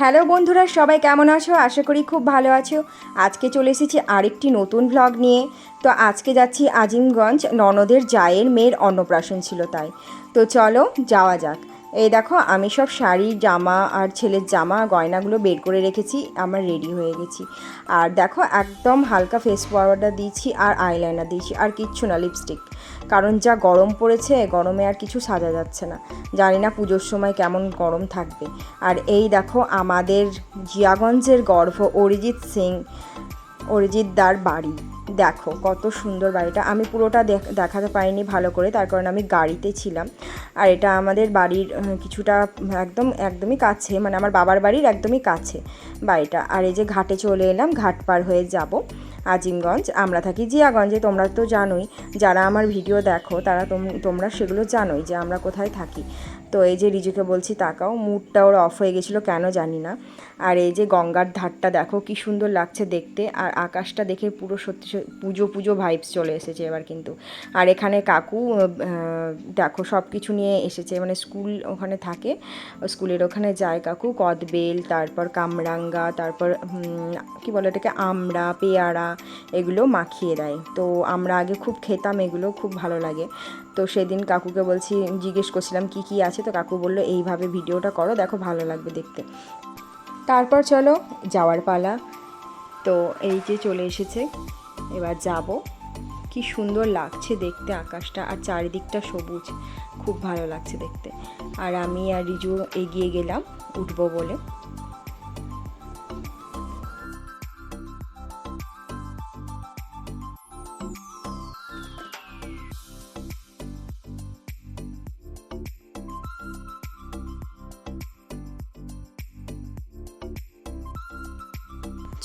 Hello বন্ধুরা, সবাই কেমন আছো? আশা করি খুব ভালো আছো। আজকে চলে এসেছি আরেকটি নতুন ভ্লগ নিয়ে। তো আজকে যাচ্ছি আজিমগঞ্জ ননদের জায়ের মেয়ের অন্নপ্রাশন ছিল তাই। তো চলো যাওয়া যাক। এই দেখো, আমি সব শাড়ি জামা আর ছেলের জামা, গয়নাগুলো বের করে রেখেছি, আমার রেডি হয়ে গেছি। আর দেখো, একদম হালকা ফেস পাউডার দিয়েছি আর আইলাইনার দিয়েছি, আর কিচ্ছু না লিপস্টিক কারণ যা গরম পড়েছে, গরমে আর কিছু সাজা যাচ্ছে না। জানি না পুজোর সময় কেমন গরম থাকবে। আর এই দেখো, আমাদের জিয়াগঞ্জের গর্ভ অরিজিৎ সিং অরিজিৎ দার বাড়ি। দেখো কত সুন্দর বাড়িটা। আমি পুরোটা দেখ- দেখাতে পারিনি ভালো করে, তার কারণে আমি গাড়িতে ছিলাম। আর এটা আমাদের বাড়ির কিছুটা, একদম, একদমই কাছে মানে আমার বাবার বাড়ির একদমই কাছে বাড়িটা। আর এই যে ঘাটে চলে এলাম, ঘাট পার হয়ে যাব আজিমগঞ্জ। আমরা থাকি জিয়াগঞ্জে, তোমরা তো জানোই। যারা আমার ভিডিও দেখো, তারা তোম- তোমরা সেগুলো জানোই যে আমরা কোথায় থাকি। তো এই যে রিজুকে বলছি তাকাও মুডটা ওর অফ হয়ে গেছিল, কেন জানি না। আর এই যে গঙ্গার ধারটা দেখো, কি সুন্দর লাগছে দেখতে, আর আকাশটা দেখে পুরো সত্যি পুজো পুজো ভাইবস চলে এসেছে এবার কিন্তু। আর এখানে কাকু দেখো সব কিছু নিয়ে এসেছে মানে স্কুল ওখানে থাকে স্কুলের ওখানে যায় কাকু, কদবেল, তারপর কামরাঙ্গা, তারপর কি বলে এটাকে আমড়া, পেয়ারা, এগুলো মাখিয়ে দেয়। তো আমরা আগে খুব খেতাম এগুলো, খুব ভালো লাগে। তো সেদিন কাকুকে বলছি, জিজ্ঞেস করছিলাম, কি কি আছে? তো কাকু বলল, এইভাবে ভিডিওটা করো, দেখো ভালো লাগবে দেখতে। তারপর চলো, যাওয়ার পালা। তো এই যে চলে এসেছে, এবার যাব। কি সুন্দর লাগছে দেখতে আকাশটা, আর চারিদিকটা সবুজ। খুব ভালো লাগছে দেখতে। আর আমি আর রিজু এগিয়ে গেলাম উঠবো বলে।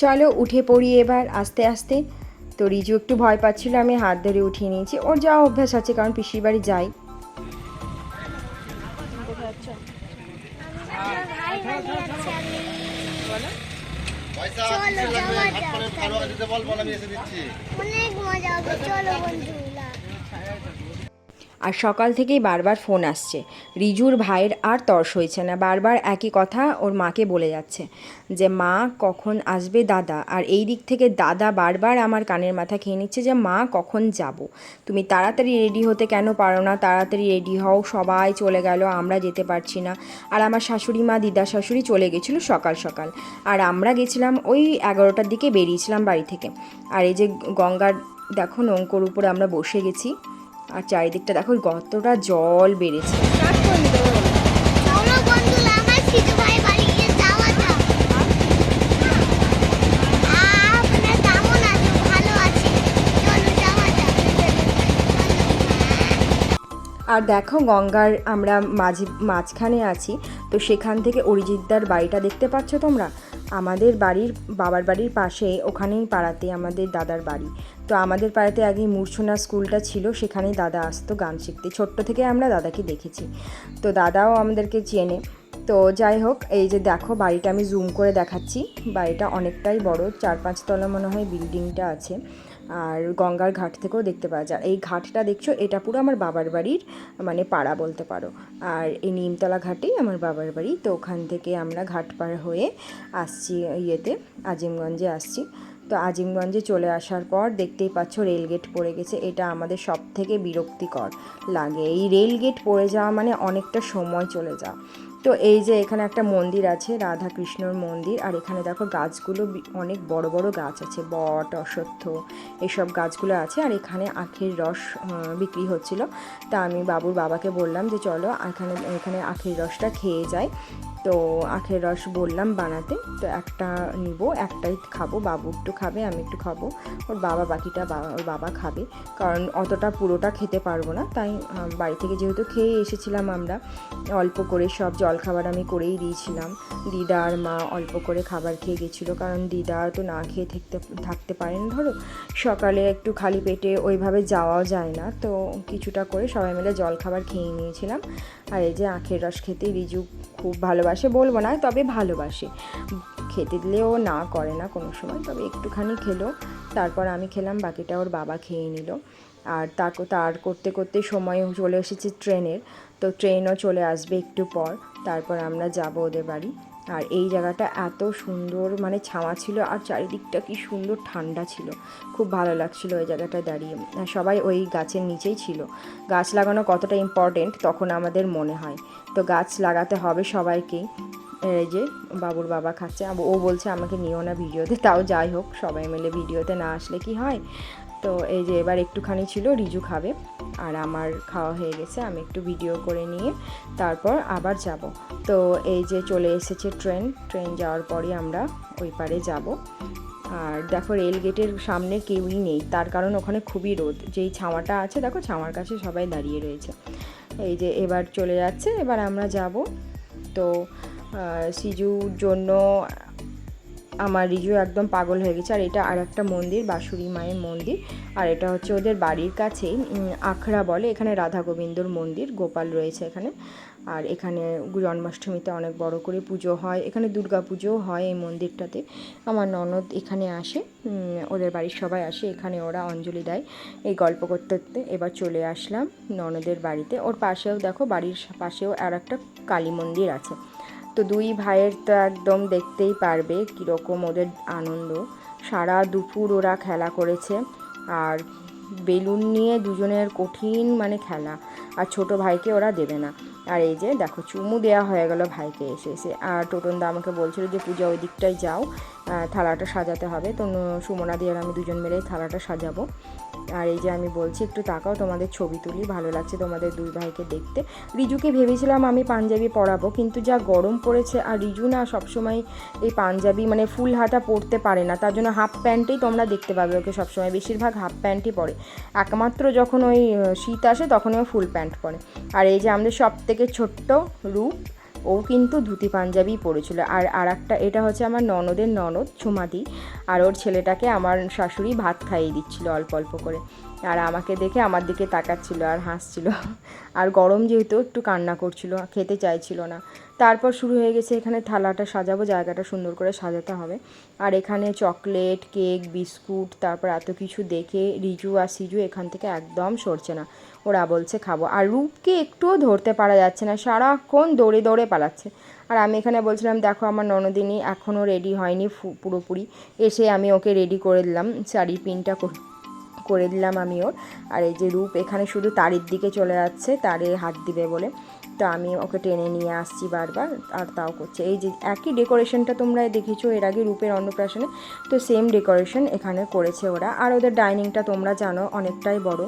চলো উঠে পড়ি এবার আস্তে আস্তে তো রিজু একটু ভয় পাচ্ছিল আমি হাত ধরে উঠিয়ে নিয়েছি ওর যাওয়া অভ্যাস আছে কারণ পিসির বাড়ি যাই অনেক মজা হবে চলো বন্ধুরা আর সকাল থেকেই বারবার ফোন আসছে। রিজুর ভাইয়ের আর তর্স হয়েছে না। বারবার একই কথা ওর মাকে বলে যাচ্ছে যে, মা, কখন আসবে দাদা? আর এই দিক থেকে দাদা বারবার আমার কানের মাথা খেয়ে নিচ্ছে যে, মা, কখন যাব? তুমি তাড়াতাড়ি রেডি হতে কেন পারো না? তাড়াতাড়ি রেডি হও, সবাই চলে গেল, আমরা যেতে পারছি না। আর আমার শাশুড়ি মা, দিদা শাশুড়ি চলে গেছিল সকাল সকাল। আর আমরা গেছিলাম ওই এগারোটার দিকে বেরিয়েছিলাম বাড়ি থেকে। আর এই যে গঙ্গার, দেখো নৌকোর উপরে আমরা বসে গেছি। আর চারিদিকটা দেখো গতটা জল বেড়েছে। আর দেখো গঙ্গার আমরা মাঝি মাঝখানে আছি তো সেখান থেকে অরিজিৎদার বাড়িটা দেখতে পাচ্ছ তোমরা? আমাদের বাড়ির, বাবার বাড়ির পাশে, ওখানেই পাড়াতে আমাদের দাদার বাড়ি। তো আমাদের পাড়াতে আগে মূর্ছনা স্কুলটা ছিল, সেখানেই দাদা আসতো গান শিখতে। ছোট্ট থেকে আমরা দাদাকে দেখেছি। তো দাদাও আমাদেরকে চেনে। তো যাই হোক, এই যে দেখো, বাড়িটা আমি জুম করে দেখাচ্ছি। বাড়িটা অনেকটাই বড়, চার পাঁচতলা মনে হয় বিল্ডিংটা আছে। আর গঙ্গার ঘাট থেকেও দেখতে পাওয়া যায়। এই ঘাটটা দেখছ, এটা পুরো আমার বাবার বাড়ির মানে পাড়া বলতে পারো। আর এই নিমতলা ঘাটেই আমার বাবার বাড়ি। তো ওখান থেকে আমরা ঘাট পার হয়ে আসছি ইয়েতে, আজিমগঞ্জে আসছি। তো আজিমগঞ্জে চলে আসার পর দেখতেই পাচ্ছ রেলগেট পড়ে গেছে। এটা আমাদের সব থেকে বিরক্তিকর লাগে। এই রেলগেট পড়ে যাওয়া মানে অনেকটা সময় চলে যাওয়া। তো এই যে এখানে একটা মন্দির আছে রাধা কৃষ্ণর মন্দির, আর এখানে দেখো গাছগুলো অনেক বড় বড় গাছ আছে, বট, অশ্বত্থ, এসব গাছগুলো আছে, আর এখানে আখের রস বিক্রি হচ্ছিল। তা আমি বাবুর বাবাকে বললাম যে চলো এখানে এখানে আখের রসটা খেয়ে যাই। তো আখের রস বললাম বানাতে, তো একটা নিব, একটাই খাব, বাবু একটু খাবে, আমি একটু খাব, ওর বাবা বাকিটা ওর বাবা খাবে। কারণ অতটা পুরোটা খেতে পারব না, তাই বাড়ি থেকে যেহেতু খেয়ে এসেছিলাম আমরা, অল্প করে সব জলখাবার আমি করেই দিয়েছিলাম। দিদা আর মা অল্প করে খাবার খেয়ে গেছিল, কারণ দিদা তো না খেয়ে থাকতে থাকতে পারেন, ধরো। সকালে একটু খালি পেটে ওইভাবে যাওয়াও যায় না, তো কিছুটা করে সবাই মিলে জলখাবার খেয়ে নিয়েছিলাম। আর এই যে আখের রস খেতে রিজু খুব ভালোবাসে, বলব না, তবে ভালোবাসে। খেতে দিলেও না করে না কোনো সময়, তবে একটুখানি খেলো। তারপর আমি খেলাম, বাকিটা ওর বাবা খেয়ে নিল। আর তা তার করতে করতে সময় চলে এসেছে ট্রেনের। তো ট্রেনও চলে আসবে একটু পর, তারপর আমরা যাব ওদের বাড়ি। আর এই জায়গাটা এত সুন্দর মানে ছাওয়া ছিল আর চারিদিকটা কি সুন্দর ঠান্ডা ছিল। খুব ভালো লাগছিল ওই জায়গাটা দাঁড়িয়ে। সবাই ওই গাছের নিচেই ছিল। গাছ লাগানো কতটা ইম্পর্টেন্ট তখন আমাদের মনে হয়। তো গাছ লাগাতে হবে সবাইকেই এই যে বাবুর বাবা খাচ্ছে ও বলছে আমাকে নিও না ভিডিওতে, তাও যাই হোক, সবাই মিলে ভিডিওতে না আসলে কি হয়? তো এই যে এবার একটুখানি ছিল, রিজু খাবে। আর আমার খাওয়া হয়ে গেছে, আমি একটু ভিডিও করে নিয়ে তারপর আবার যাব। তো এই যে চলে এসেছে ট্রেন ট্রেন যাওয়ার পরই আমরা ওই পারে যাব। আর দেখো রেল গেটের সামনে কেউই নেই, তার কারণ ওখানে খুবই রোদ। যেই ছাওয়াটা আছে, দেখো ছাওয়ার কাছে সবাই দাঁড়িয়ে রয়েছে। এই যে এবার চলে যাচ্ছে, এবার আমরা যাব। তো সিজুর জন্য আমার রিজু একদম পাগল হয়ে গেছে। আর এটা আর একটা মন্দির বাসুরি মায়ের মন্দির। আর এটা হচ্ছে ওদের বাড়ির কাছেই আখড়া বলে, এখানে রাধা গোবিন্দর মন্দির, গোপাল রয়েছে এখানে। আর এখানে জন্মাষ্টমীতে অনেক বড় করে পুজো হয়। এখানে দুর্গা পুজোও হয় এই মন্দিরটাতে। আমার ননদ এখানে আসে ওদের বাড়ির সবাই আসে, এখানে ওরা অঞ্জলি দেয়। এই গল্প করতে করতে এবার চলে আসলাম ননদের বাড়িতে। ওর পাশেও দেখো, বাড়ির পাশেও আর একটা কালী মন্দির আছে। তো দুই ভাইয়ের তো একদম দেখতেই পারবে কীরকম ওদের আনন্দ। সারা দুপুর ওরা খেলা করেছে আর বেলুন নিয়ে দুজনের কঠিন মানে খেলা। আর ছোট ভাইকে ওরা দেবে না। আর এই যে দেখো চুমু দেওয়া হয়ে গেল ভাইকে এসে। এসে আর টোটনদা আমাকে বলছিল যে, পূজা, ওই দিকটায় যাও। থালাটা সাজাতে হবে। তো সুমনা দিয়ে আর আমি দুজন মিলেই থালাটা সাজাবো। আর এই যে আমি বলছি, একটু তাকাও, তোমাদের ছবি তুলি, ভালো লাগছে তোমাদের দুই ভাইকে দেখতে। রিজুকে ভেবেছিলাম আমি পাঞ্জাবি পরাবো, কিন্তু যা গরম পড়েছে, আর রিজু না সবসময় এই পাঞ্জাবি মানে ফুল হাতা পরতে পারে না। তার জন্য হাফ প্যান্টেই তোমরা দেখতে পাবে ওকে সবসময়। বেশিরভাগ হাফ প্যান্টই পরে। একমাত্র যখন ওই শীত আসে, তখনই ও ফুল প্যান্ট পরে। আর এই যে আমাদের সব থেকে ছোট্ট রূপ ও কিন্তু ধুতি পাঞ্জাবি পরেছিল। আর আর একটা এটা হচ্ছে আমার ননদের ননদ ছুমাদি আর ওর ছেলেটাকে আমার শাশুড়ি ভাত খাইয়ে দিচ্ছিল অল্প অল্প করে। আর আমাকে দেখে আমার দিকে তাকাচ্ছিল আর হাসছিল। আর গরম যেহেতু একটু কান্না করছিল, খেতে চাইছিল না। তারপর শুরু হয়ে গেছে এখানে থালাটা সাজাবো, জায়গাটা সুন্দর করে সাজাতে হবে। আর এখানে চকলেট, কেক, বিস্কুট, তারপর এত কিছু দেখে রিজু আর সিজু এখান থেকে একদম সরছে না। ওরা বলছে, খাব। আর রূপকে একটুও ধরতে পারা যাচ্ছে না, সারাক্ষণ দৌড়ে দৌড়ে পালাচ্ছে। আর আমি এখানে বলছিলাম, দেখো, আমার ননদিনী এখনও রেডি হয়নি পুরোপুরি। এসে আমি ওকে রেডি করে দিলাম শাড়ি পিনটা কর- দিলাম আমি ওর। আর এই যে রূপ এখানে শুধু তারের দিকে চলে যাচ্ছে, তারে হাত দিবে বলে। তো আমি ওকে টেনে নিয়ে আসছি বারবার, আর তাও করছে। এই যে একই ডেকোরেশনটা তোমরা দেখেছ, এর আগে রূপের অন্নপ্রাশনে। তো সেম ডেকোরেশন এখানে করেছে ওরা। আর ওদের ডাইনিংটা তোমরা জানো অনেকটাই বড়।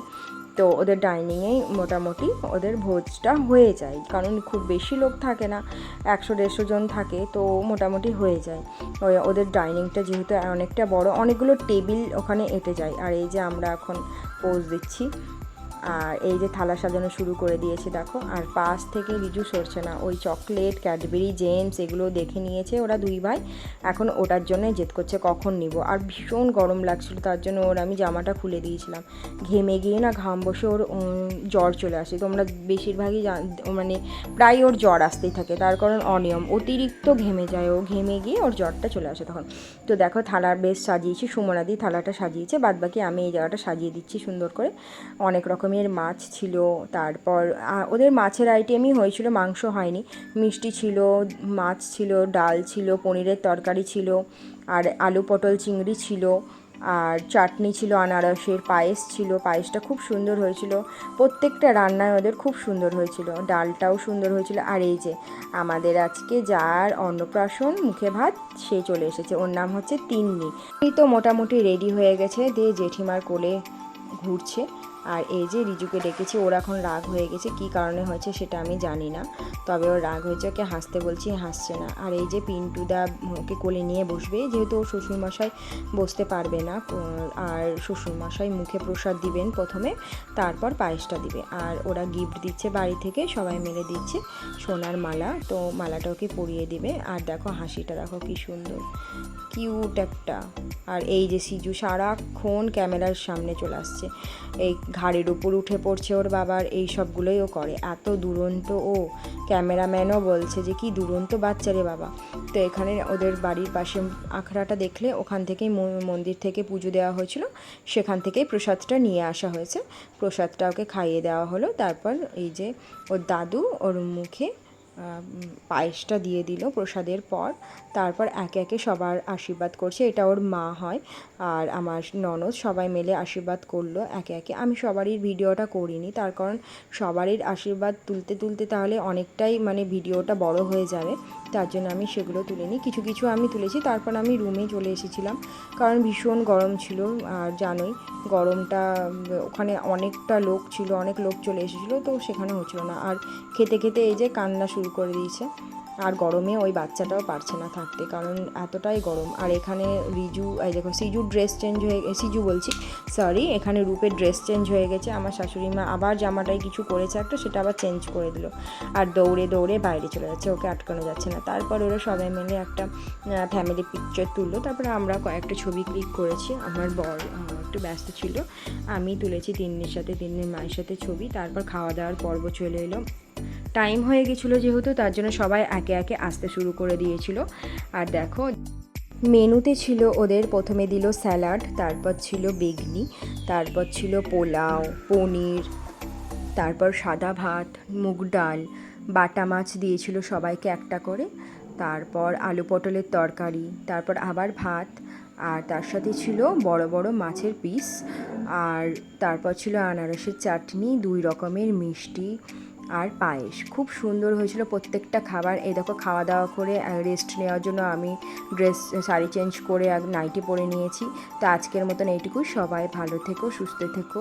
তো ওদের ডাইনিংয়েই মোটামুটি ওদের ভোজটা হয়ে যায়। কারণ খুব বেশি লোক থাকে না, একশো দেড়শো জন থাকে, তো মোটামুটি হয়ে যায়। ওদের ডাইনিংটা যেহেতু অনেকটা বড়, অনেকগুলো টেবিল ওখানে এঁটে যায়। আর এই যে আমরা এখন পোজ দিচ্ছি। আর এই যে থালা সাজানো শুরু করে দিয়েছে, দেখো। আর পাশ থেকে রিজু সরছে না। ওই চকলেট, ক্যাডবেরি, জেমস এগুলো দেখে নিয়েছে ওরা দুই ভাই। এখন ওটার জন্য জেদ করছে কখন নিব। আর ভীষণ গরম লাগছিল, তার জন্য ওর আমি জামাটা খুলে দিয়েছিলাম। ঘেমে গিয়ে না ঘাম বসে ওর জ্বর চলে আসে। তোমরা বেশিরভাগই মানে প্রায় ওর জ্বর আসতেই থাকে। তার কারণ অনিয়ম। অতিরিক্ত ঘেমে যায় ও। ঘেমে গিয়ে ওর জ্বরটা চলে আসে তখন। তো দেখো, থালা বেশ সাজিয়েছি। সুমনাদি থালাটা সাজিয়েছে। বাদবাকি আমি এই জায়গাটা সাজিয়ে দিচ্ছি সুন্দর করে। অনেক রকমের মাছ ছিল, তারপর ওদের মাছের আইটেমই হয়েছিল, মাংস হয়নি। মিষ্টি ছিল, মাছ ছিল, ডাল ছিল, পনিরের তরকারি ছিল, আর আলু পটল চিংড়ি ছিল, আর চাটনি ছিল, আনারসের পায়েস ছিল। পায়েসটা খুব সুন্দর হয়েছিল। প্রত্যেকটা রান্নায় ওদের খুব সুন্দর হয়েছিল। ডালটাও সুন্দর হয়েছিল। আর এই যে, আমাদের আজকে যার অন্নপ্রাশন, মুখে ভাত, সে চলে এসেছে। ওর নাম হচ্ছে তিন্নি। তো মোটামুটি রেডি হয়ে গেছে। দিয়ে জেঠিমার কোলে ঘুরছে। আর এই যে রিজুকে ডেকেছি, ওর এখন রাগ হয়ে গেছে, কি কারণে হয়েছে সেটা আমি জানি না। তবে ওর রাগ হয়েছে, ওকে হাসতে বলছি, হাসছে না। আর এই যে পিন্টুদা ওকে কোলে নিয়ে বসবে, যেহেতু ওর শ্বশুরমশাই বসতে পারবে না আর শ্বশুরমশাই মুখে প্রসাদ দিবেন প্রথমে, তারপর পায়েসটা দিবে। আর ওরা গিফট দিচ্ছে বাড়ি থেকে, সবাই মিলে দিচ্ছে সোনার মালা, তো মালাটা ওকে পরিয়ে দিবে। আর দেখো হাসিটা, দেখো কি সুন্দর, কিউট একটা। আর এই যে সিজু সারাক্ষণ ক্যামেরার সামনে চলে আসছে। এই ঘাড়ের উপর উঠে পড়ছে ওর বাবার, এই সবগুলোই ও করে। এত দুরন্ত ও ক্যামেরাম্যানও বলছে যে, কি দুরন্ত বাচ্চা রে বাবা। তো এখানে ওদের বাড়ির পাশে আখড়াটা দেখলে ওখান থেকেই মন্দির থেকে পুজো দেওয়া হয়েছিল। সেখান থেকেই প্রসাদটা নিয়ে আসা হয়েছে। প্রসাদটা ওকে খাইয়ে দেওয়া হলো। তারপর এই যে ওর দাদু ওর মুখে পায়েসটা দিয়ে দিল প্রসাদের পর। তারপর একে একে সবার আশীর্বাদ করছে। এটা ওর মা হয়। আর আমার ননদ সবাই মিলে আশীর্বাদ করল একে একে। আমি সবারই ভিডিওটা করিনি, তার কারণ সবারই আশীর্বাদ তুলতে তুলতে তাহলে অনেকটাই মানে ভিডিওটা বড় হয়ে যাবে, তার জন্য আমি সেগুলো তুলিনি। কিছু কিছু আমি তুলেছি, তারপর আমি রুমে চলে এসেছিলাম, কারণ ভীষণ গরম ছিল, আর জানোই গরমটা ওখানে অনেকটা লোক ছিল, অনেক লোক চলে এসেছিল, তো সেখানে হচ্ছিল না। আর খেতে খেতে এই যে কান্না শুরু করে দিয়েছে। আর গরমে ওই বাচ্চাটাও পারছে না থাকতে, কারণ এতটাই গরম। আর এখানে রিজু, এই দেখো সিজু ড্রেস চেঞ্জ হয়ে সিজু বলছি সরি এখানে রূপের ড্রেস চেঞ্জ হয়ে গেছে, আমার শাশুড়ি মা আবার জামাটাই কিছু করেছে একটা, সেটা আবার চেঞ্জ করে দিল। আর দৌড়ে দৌড়ে বাইরে চলে যাচ্ছে, ওকে আটকানো যাচ্ছে না। তারপর ওরা সবাই মিলে একটা ফ্যামিলি পিকচার তুললো, তারপরে আমরা কয়েকটা ছবি ক্লিক করেছি। আমার বর একটু ব্যস্ত ছিল, আমি তুলেছি তিন্নির সাথে, তিন্নির মায়ের সাথে ছবি, তারপর খাওয়া দাওয়ার পর্ব চলে এলো। টাইম হয়ে গেছিল যেহেতু, তার জন্য সবাই একে একে আসতে শুরু করে দিয়েছিল। আর দেখো, মেনুতে ছিল ওদের প্রথমে দিল স্যালাড, তারপর ছিল বেগনি, তারপর ছিল পোলাও, পনির, তারপর সাদা ভাত, মুগ ডাল, বাটা মাছ দিয়েছিল সবাইকে একটা করে, তারপর আলু পটলের তরকারি, তারপর আবার ভাত, আর তার সাথে ছিল বড় বড় মাছের পিস আর তারপর ছিল আনারসের চাটনি, দুই রকমের মিষ্টি আর পায়েস। খুব সুন্দর হয়েছিল প্রত্যেকটা খাবার। এই দেখো খাওয়া দাওয়া করে রেস্ট নেওয়ার জন্য আমি ড্রেস শাড়ি চেঞ্জ করে নাইটি পরে নিয়েছি। তো আজকের মতন এইটুকুই। সবাই ভালো থেকো, সুস্থ থেকো।